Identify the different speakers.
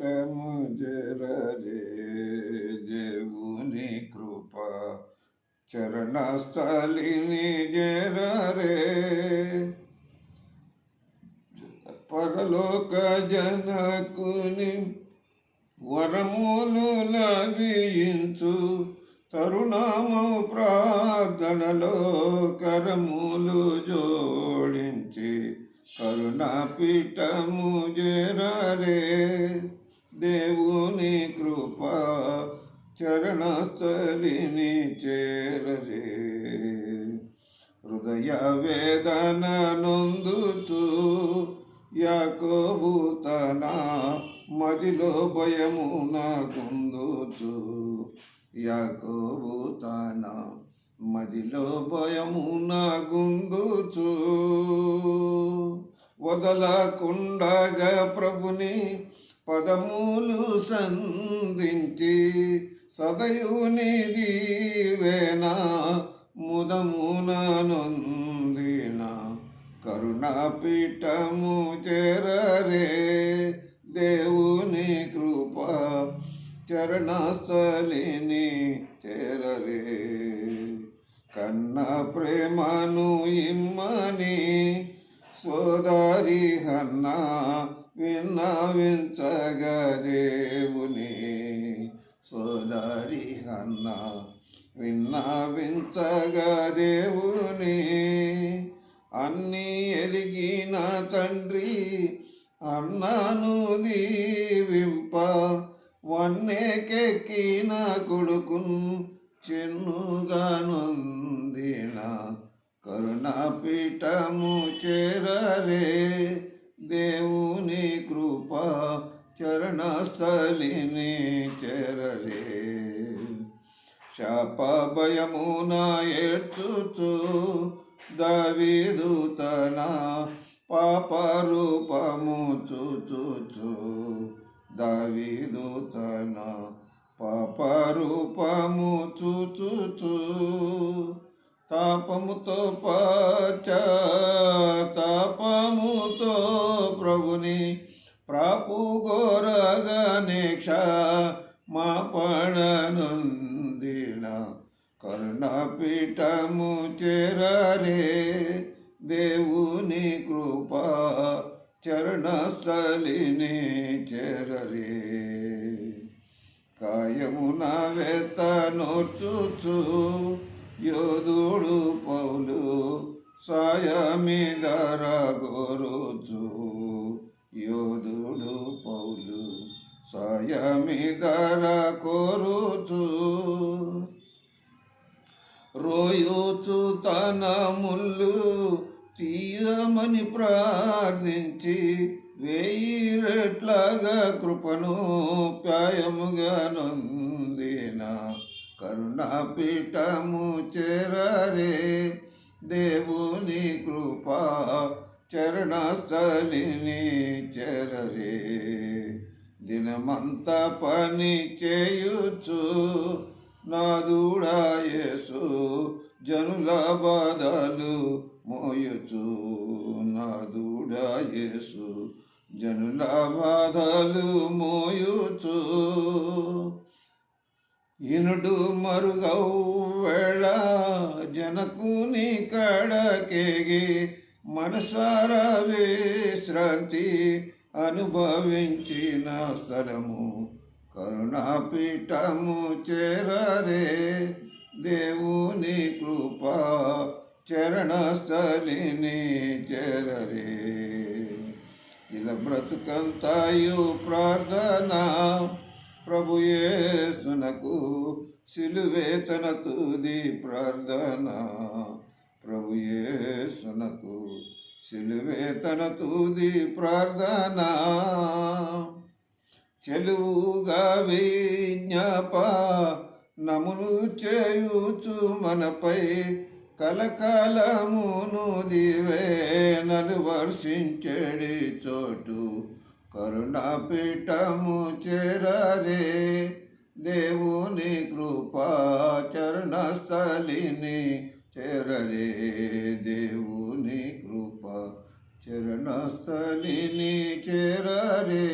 Speaker 1: పీఠము జరరే దేవుని కృప. చరణస్థలిని జరరే. పరలోక జనకుని వరములు లభించు తరుణము ప్రార్థనలో కరములు జోడించి. కరుణాపీఠము జరరే. దేవుని కృప చరణస్థలిని చేరరే హృదయ వేదన నొందుచు యాకోబూతన మదిలో భయము నాకుందుచు యాకోబూతన మదిలో భయము నాగుందుచు వదలకుండగా ప్రభుని పదములు సంధించి సదయుని దీవేన ముదమున నొందిన కరుణపీఠము చేరరే దేవుని కృప చరణస్థలిని చేరరే. కన్న ప్రేమను ఇమ్మని సోదరి హన్నా విన్నవించగదేవుని సోదరి అన్న విన్నవించగదేవుని దేవుని అన్నీ ఎలిగిన తండ్రి అన్నను దీవింప వన్నెకెక్కిన కొడుకున్ చెన్నుగా నొందిన కరుణాపీఠము చేరరే దేవుని కృప చరణస్థలిని చెరలే. శాప భయమున ఏడ్చుచు దావీదు తన పాప రూపము చూచుచు దావీదు తన పాప రూపము చూచుచు తాపముతో పాచ తాపముతో ప్రభుని ప్రాపు గోరగనేక్ష మా పడనుందిన కరుణపీఠము చెరరే దేవుని కృప చరణస్థలిని చెరరే కాయమున వేత నోచుచు యోధుడు పౌలు సాయమిదర గోరుచు యోధుడు పౌలు సాయమిదర కోరుచు రోయుచు తన ముళ్ళు తీయమని ప్రార్థించి వేయి రెట్లగా కృపను ప్యాయముగా నందినా. కరుణాపీఠము చేరరే దేవుని కృపా చరణస్థలిని చెరరే. దినమంత పని చేయుచు నాదుడాయేసు జనుల బాధలు మోయుచు నాదుడాయేసు జనుల బాధలు మోయుచు ఇనుడు మరుగౌ వేళ జనకుని కడకేగి మనసార విశ్రాంతి అనుభవించిన స్థలము. కరుణాపీఠము చేరరే దేవుని కృప చరణస్థలిని చేరరే. ఇలా బ్రతుకంతాయు ప్రార్థనా ప్రభుయేసునకు సిలువేతన తుది ప్రార్థన. ప్రభుయేసునకు సిలువేతన తుది ప్రార్థన. చెలువుగా విజ్ఞాప నమును చేయుచు మనపై కలకాలమును దివేనలు వర్షించడి చోటు. కరుణాపీఠము చేరరే దేవుని కృపా చరణస్థలిని చేరరే దేవుని కృప చరణస్థలిని చేరరే.